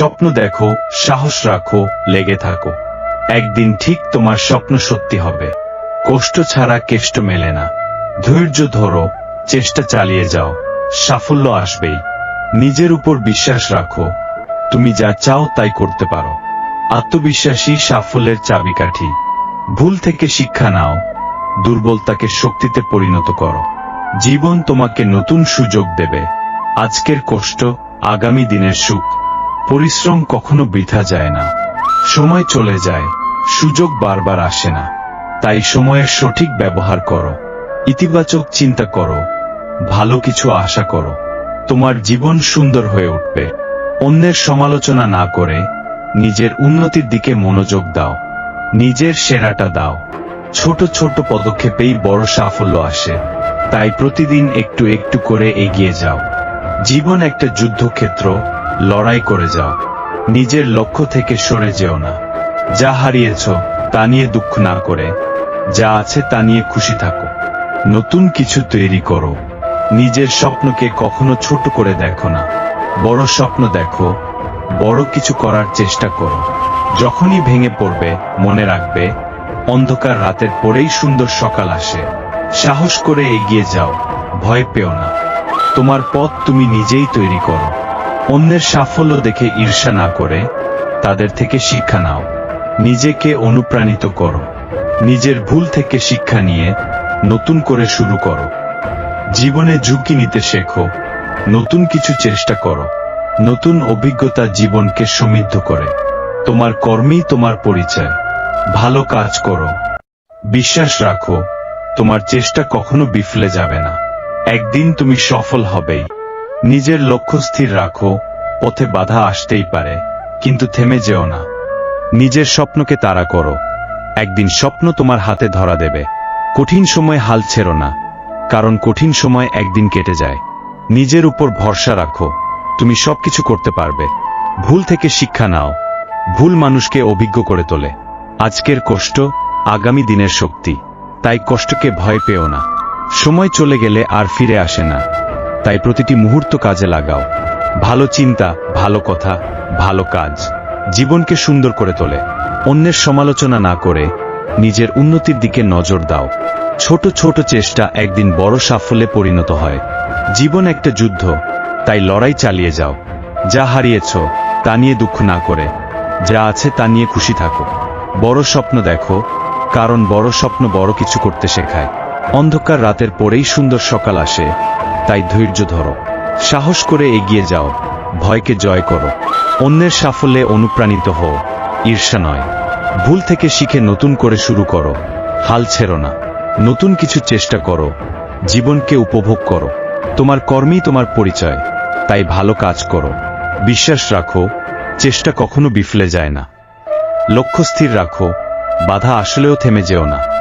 স্বপ্ন দেখো, সাহস রাখো, লেগে থাকো। একদিন ঠিক তোমার স্বপ্ন সত্যি হবে। কষ্ট ছাড়া কেষ্ট মেলে না। ধৈর্য ধরো, চেষ্টা চালিয়ে যাও। সাফল্য আসবেই। নিজের উপর বিশ্বাস রাখো। তুমি যা চাও তাই করতে পারো। আত্মবিশ্বাসী সাফল্যের চাবিকাঠি। ভুল থেকে শিক্ষা নাও। দুর্বলতাকে শক্তিতে পরিণত করো। জীবন তোমাকে নতুন সুযোগ দেবে। আজকের কষ্ট, আগামী দিনের সুখ। পরিশ্রম কখনো বৃথা যায় না। সময় চলে যায়, সুযোগ বারবার আসে না। তাই সময়ের সঠিক ব্যবহার করো। ইতিবাচক চিন্তা করো। ভালো কিছু আশা করো। তোমার জীবন সুন্দর হয়ে উঠবে। অন্যের সমালোচনা না করে নিজের উন্নতির দিকে মনোযোগ দাও। নিজের সেরাটা দাও। ছোট ছোট পদক্ষেপেই বড় সাফল্য আসে। তাই প্রতিদিন একটু একটু করে এগিয়ে যাও। জীবন একটা যুদ্ধক্ষেত্র। লড়াই করে যাও। নিজের লক্ষ্য থেকে সরে যেও না। যা হারিয়েছ, তা নিয়ে দুঃখ না করে। যা আছে, তা নিয়ে খুশি থাকো। নতুন কিছু তৈরি করো। নিজের স্বপ্নকে কখনো ছোট করে দেখো না। বড় স্বপ্ন দেখো। বড় কিছু করার চেষ্টা করো। যখনই ভেঙে পড়বে, মনে রাখবে, অন্ধকার রাতের পরেই সুন্দর সকাল আসে। সাহস করে এগিয়ে যাও। ভয় পেও না। তোমার পথ তুমি নিজেই তৈরি করো। অন্যের সাফল্য দেখে ঈর্ষা না করে তাদের থেকে শিক্ষা নাও। নিজেকে অনুপ্রাণিত করো। নিজের ভুল থেকে শিক্ষা নিয়ে নতুন করে শুরু করো। জীবনে ঝুঁকি নিতে শেখো। নতুন কিছু চেষ্টা করো। নতুন অভিজ্ঞতা জীবনকে সমৃদ্ধ করে। তোমার কর্মেই তোমার পরিচয়। ভালো কাজ করো। বিশ্বাস রাখো। তোমার চেষ্টা কখনো বিফলে যাবে না। একদিন তুমি সফল হবেই। নিজের লক্ষ্য স্থির রাখো, পথে বাধা আসতেই পারে, কিন্তু থেমে যেও না। নিজের স্বপ্নকে তাড়া করো। একদিন স্বপ্ন তোমার হাতে ধরা দেবে। কঠিন সময় হাল ছেড়ো না, কারণ কঠিন সময় একদিন কেটে যায়। নিজের উপর ভরসা রাখো, তুমি সবকিছু করতে পারবে। ভুল থেকে শিক্ষা নাও, ভুল মানুষকে অভিজ্ঞ করে তোলে। আজকের কষ্ট, আগামী দিনের শক্তি, তাই কষ্টকে ভয় পেও না। সময় চলে গেলে আর ফিরে আসে না। তাই প্রতিটি মুহূর্ত কাজে লাগাও। ভালো চিন্তা, ভালো কথা, ভালো কাজ। জীবনকে সুন্দর করে তোলে। অন্যের সমালোচনা না করে নিজের উন্নতির দিকে নজর দাও। ছোট ছোট চেষ্টা একদিন বড় সাফল্যে পরিণত হয়। জীবন একটা যুদ্ধ, তাই লড়াই চালিয়ে যাও। যা হারিয়েছ, তা নিয়ে দুঃখ না করে। যা আছে, তা নিয়ে খুশি থাকো। বড় স্বপ্ন দেখো, কারণ বড় স্বপ্ন বড় কিছু করতে শেখায়। অন্ধকার রাতের পরেই সুন্দর সকাল আসে। তাই ধৈর্য ধরো। সাহস করে এগিয়ে যাও। ভয়কে জয় করো। অন্যের সাফল্যে অনুপ্রাণিত হও। ঈর্ষা নয়। ভুল থেকে শিখে নতুন করে শুরু করো। হাল ছেড়ো না। নতুন কিছু চেষ্টা করো। জীবনকে উপভোগ করো। তোমার কর্মই তোমার পরিচয়। তাই ভালো কাজ করো। বিশ্বাস রাখো। চেষ্টা কখনো বিফলে যায় না। লক্ষ্য স্থির রাখো। বাধা আসলেও থেমে যেও না।